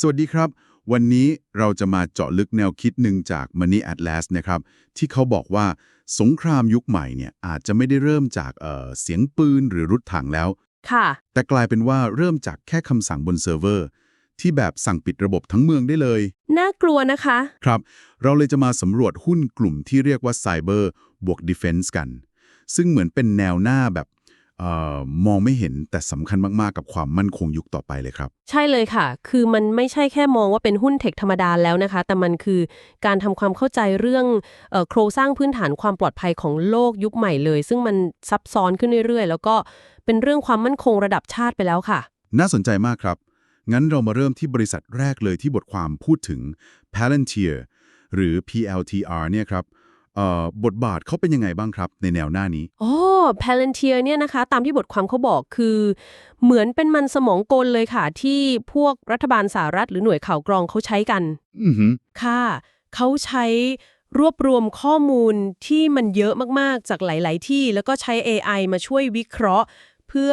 สวัสดีครับ วันนี้เราจะมาเจาะลึกแนวคิดหนึ่งจาก Money Atlas นะครับ ที่เขาบอกว่าสงครามยุคใหม่เนี่ยอาจจะไม่ได้เริ่มจากเอ่อเสียงปืนหรือรุดถังแล้ว ค่ะ แต่กลายเป็นว่าเริ่มจากแค่คำสั่งบนเซิร์ฟเวอร์ ที่แบบสั่งปิดระบบทั้งเมืองได้เลย น่ากลัวนะคะ ครับ เราเลยจะมาสำรวจหุ้นกลุ่มที่เรียกว่า Cyber บวก Defense กัน ซึ่งเหมือนเป็นแนวหน้าแบบเออ มองไม่เห็นแต่สำคัญมาก ๆ กับความมั่นคงยุคต่อไปเลยครับ ใช่เลยค่ะ คือมันไม่ใช่แค่มองว่าเป็นหุ้นเทคธรรมดาแล้วนะคะ แต่มันคือการทำความเข้าใจเรื่องเออโครงสร้างพื้นฐานความปลอดภัยของโลกยุคใหม่เลย ซึ่งมันซับซ้อนขึ้นเรื่อย ๆ แล้วก็เป็นเรื่องความมั่นคงระดับชาติไปแล้วค่ะ น่าสนใจมากครับ งั้นเรามาเริ่มที่บริษัทแรกเลยที่บทความพูดถึง Palantir หรือ PLTR เนี่ยครับเอ่อ บทบาทเขาเป็นยังไงบ้างครับ ในแนวหน้านี้โอ้ Palantir เนี่ยนะคะ ตามที่บทความเขาบอกคือ เหมือนเป็นมันสมองกลเลยค่ะ ที่พวกรัฐบาลสหรัฐหรือหน่วยข่าวกรองเขาใช้กันอือหือค่ะ เขาใช้รวบรวมข้อมูลที่มันเยอะมาก ๆ จากหลาย ๆ ที่ แล้วก็ใช้ AI มาช่วยวิเคราะห์ เพื่อ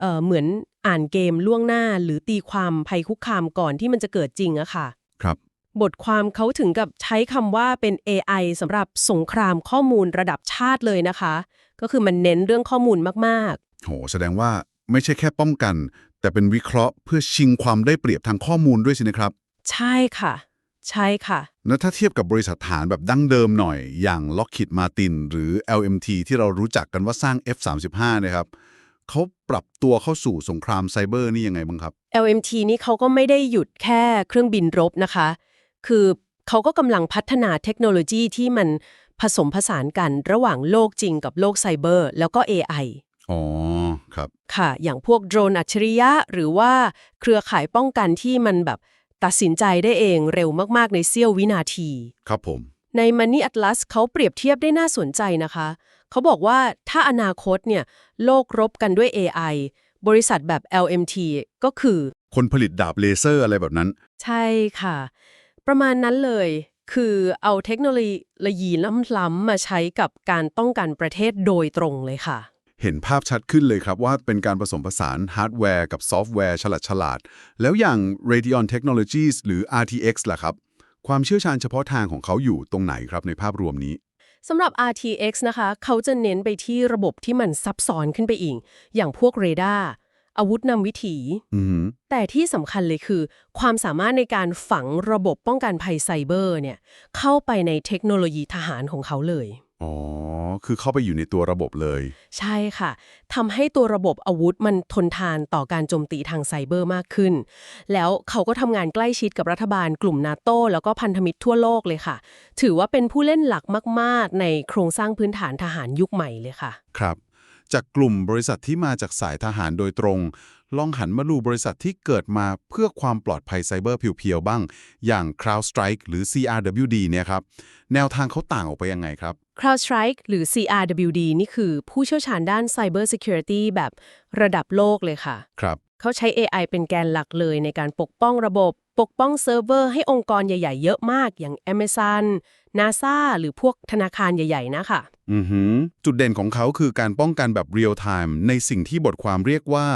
เออเหมือนอ่านเกมล่วงหน้าหรือตีความภัยคุกคามก่อนที่มันจะเกิดจริงอะค่ะ ครับ บทความเขาถึงกับใช้คำว่าเป็น AI สำหรับสงครามข้อมูลระดับชาติเลยนะคะ ก็คือมันเน้นเรื่องข้อมูลมากโห แสดงว่าไม่ใช่แค่ป้องกัน แต่เป็นวิเคราะห์เพื่อชิงความได้เปรียบทางข้อมูลด้วยใช่ไหมครับๆใช่ค่ะ ใช่ค่ะแล้วถ้าเทียบกับบริษัทฐานแบบดั้งเดิมหน่อย อย่าง Lockheed Martin หรือ LMT ที่เรารู้จักกันว่าสร้าง F35 นะครับเขาปรับตัวเข้าสู่สงครามไซเบอร์นี่ยังไงบ้างครับ LMT นี่เขาก็ไม่ได้หยุดแค่เครื่องบินรบนะคะ คือเขาก็กำลังพัฒนาเทคโนโลยีที่มันผสมผสานกันระหว่างโลกจริงกับโลกไซเบอร์ แล้วก็ AI อ๋อ ครับ ค่ะ อย่างพวกโดรนอัจฉริยะ หรือว่าเครือข่ายป้องกันที่มันแบบตัดสินใจได้เองเร็วมาก ๆ ในเสี้ยววินาที ครับผม ใน Money Atlas เขาเปรียบเทียบได้น่าสนใจนะคะ เขาบอกว่าถ้าอนาคตเนี่ย โลกรบกันด้วย AI บริษัทแบบ LMT ก็คือ คนผลิตดาบเลเซอร์อะไรแบบนั้น ใช่ค่ะ ประมาณนั้นเลย คือเอาเทคโนโลยีล้ำๆมาใช้กับการป้องกันประเทศโดยตรงเลยค่ะ เห็นภาพชัดขึ้นเลยครับว่าเป็นการผสมผสานฮาร์ดแวร์กับซอฟต์แวร์ฉลาดฉลาดๆแล้วอย่าง Radeon Technologies หรือ RTX ล่ะครับ ความเชี่ยวชาญเฉพาะทางของเขาอยู่ตรงไหนครับในภาพรวมนี้สำหรับ RTX นะคะ เขาจะเน้นไปที่ระบบที่มันซับซ้อนขึ้นไปอีก อย่างพวกเรดาร์ อาวุธนำวิถีอือหือแต่ที่สำคัญเลยคือ ความสามารถในการฝังระบบป้องกันภัยไซเบอร์เนี่ยเข้าไปในเทคโนโลยีทหารของเขาเลย อ๋อ คือเข้าไปอยู่ในตัวระบบเลย ใช่ค่ะทำให้ตัวระบบอาวุธมันทนทานต่อการโจมตีทางไซเบอร์มากขึ้น แล้วเขาก็ทำงานใกล้ชิดกับรัฐบาลกลุ่มนาโตแล้วก็พันธมิตรทั่วโลกเลยค่ะ ถือว่าเป็นผู้เล่นหลักมาก ๆ ในโครงสร้างพื้นฐานทหารยุคใหม่เลยค่ะ ครับ จากกลุ่มบริษัทที่มาจากสายทหารโดยตรง ลองหันมาดูบริษัทที่เกิดมาเพื่อความปลอดภัยไซเบอร์เพียวๆบ้าง อย่าง CrowdStrike หรือ CRWD เนี่ยครับ แนวทางเขาต่างออกไปยังไงครับ CrowdStrike หรือ CRWD นี่คือผู้เชี่ยวชาญด้าน Cyber Security แบบระดับโลกเลยค่ะ ครับ เขาใช้ AI เป็นแกนหลักเลยในการปกป้องระบบ ปกป้องเซิร์ฟเวอร์ให้องค์กรใหญ่ๆ เยอะมากอย่าง Amazon NASA หรือพวกธนาคารใหญ่ๆ นะคะอือหือจุดเด่นของเขาคือการป้องกันแบบ real time ในสิ่งที่บทความเรียกว่า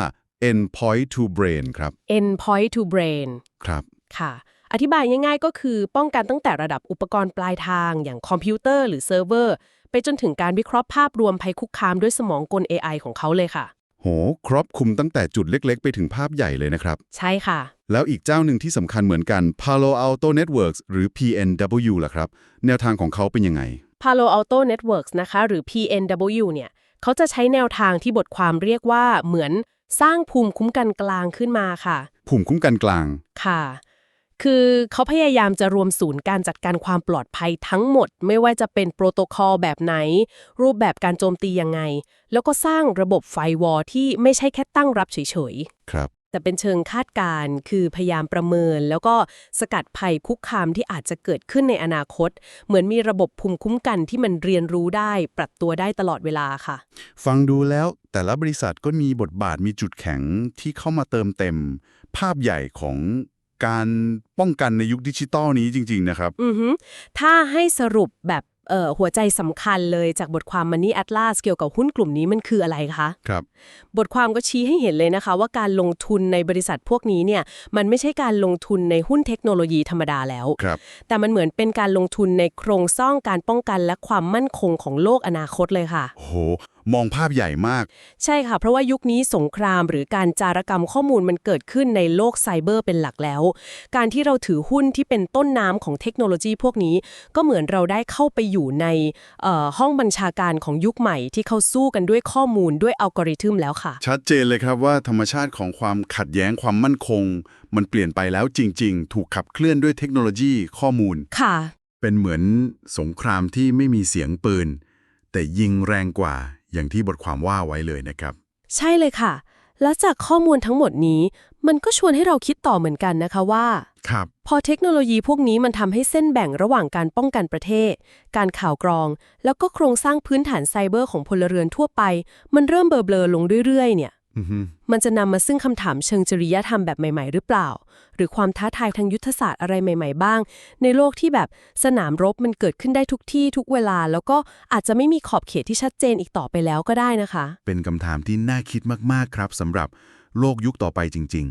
endpoint to brain ครับ Endpoint to Brain ครับค่ะ อธิบายง่ายๆ ก็คือป้องกันตั้งแต่ระดับอุปกรณ์ปลายทาง อย่างคอมพิวเตอร์หรือเซิร์ฟเวอร์ ไปจนถึงการวิเคราะห์ภาพรวมภัยคุกคามด้วยสมองกล AI ของเขาเลยค่ะ โห ครอบคลุมตั้งแต่จุดเล็ก ๆ ไปถึงภาพใหญ่เลยนะครับ ใช่ค่ะ แล้วอีกเจ้าหนึ่งที่สำคัญเหมือนกัน Palo Alto Networks หรือ PNW ล่ะครับ แนวทางของเขาเป็นยังไง Palo Alto Networks นะคะ หรือ PNW เนี่ย เขาจะใช้แนวทางที่บทความเรียกว่าเหมือนสร้างภูมิคุ้มกันกลางขึ้นมาค่ะ ภูมิคุ้มกันกลาง ค่ะ คือเขาพยายามจะรวมศูนย์การจัดการความปลอดภัยทั้งหมด ไม่ว่าจะเป็นโปรโตคอลแบบไหน รูปแบบการโจมตียังไง แล้วก็สร้างระบบไฟวอลที่ไม่ใช่แค่ตั้งรับเฉยครับๆแต่เป็นเชิงคาดการณ์คือพยายามประเมิน แล้วก็สกัดภัยคุกคามที่อาจจะเกิดขึ้นในอนาคต เหมือนมีระบบภูมิคุ้มกันที่มันเรียนรู้ได้ ปรับตัวได้ตลอดเวลาค่ะ ฟังดูแล้วแต่ละบริษัทก็มีบทบาทมีจุดแข็งที่เข้ามาเติมเต็ม ภาพใหญ่ของ การป้องกันในยุคดิจิตอลนี้จริง ๆ นะครับ อือฮึถ้าให้สรุปแบบเอ่อหัวใจสำคัญเลยจากบทความ Money Atlas เกี่ยวกับหุ้นกลุ่มนี้มันคืออะไรคะ ครับ บทความก็ชี้ให้เห็นเลยนะคะ ว่าการลงทุนในบริษัทพวกนี้เนี่ยมันไม่ใช่การลงทุนในหุ้นเทคโนโลยีธรรมดาแล้ว ครับ แต่มันเหมือนเป็นการลงทุนในโครงสร้างการป้องกันและความมั่นคงของโลกอนาคตเลยค่ะ โห มองภาพใหญ่มาก ใช่ค่ะ เพราะว่ายุคนี้สงครามหรือการจารกรรมข้อมูลมันเกิดขึ้นในโลกไซเบอร์เป็นหลักแล้ว การที่เราถือหุ้นที่เป็นต้นน้ำของเทคโนโลยีพวกนี้ ก็เหมือนเราได้เข้าไปอยู่ในเอ่อห้องบัญชาการของยุคใหม่ที่เขาสู้กันด้วยข้อมูลด้วยอัลกอริทึมแล้วค่ะ ชัดเจนเลยครับว่าธรรมชาติของความขัดแย้งความมั่นคง มันเปลี่ยนไปแล้วจริง ๆ ถูกขับเคลื่อนด้วยเทคโนโลยีข้อมูลค่ะเป็นเหมือนสงครามที่ไม่มีเสียงปืน แต่ยิงแรงกว่า อย่างที่บทความว่าไว้เลยนะครับ ใช่เลยค่ะ แล้วจากข้อมูลทั้งหมดนี้ มันก็ชวนให้เราคิดต่อเหมือนกันนะคะว่าครับพอเทคโนโลยีพวกนี้มันทำให้เส้นแบ่งระหว่างการป้องกันประเทศ การข่าวกรอง แล้วก็โครงสร้างพื้นฐานไซเบอร์ของพลเรือนทั่วไป มันเริ่มเบลอๆลงเรื่อยๆเนี่ยอือฮึ มันจะนำมาซึ่งคำถามเชิงจริยธรรมแบบใหม่ๆ หรือเปล่า หรือความท้าทายทางยุทธศาสตร์อะไรใหม่ ๆ บ้าง ในโลกที่แบบสนามรบมันเกิดขึ้นได้ทุกที่ทุกเวลา แล้วก็อาจจะไม่มีขอบเขตที่ชัดเจนอีกต่อไปแล้วก็ได้นะคะ เป็นคำถามที่น่าคิดมากๆครับสำหรับโลกยุคต่อไปจริง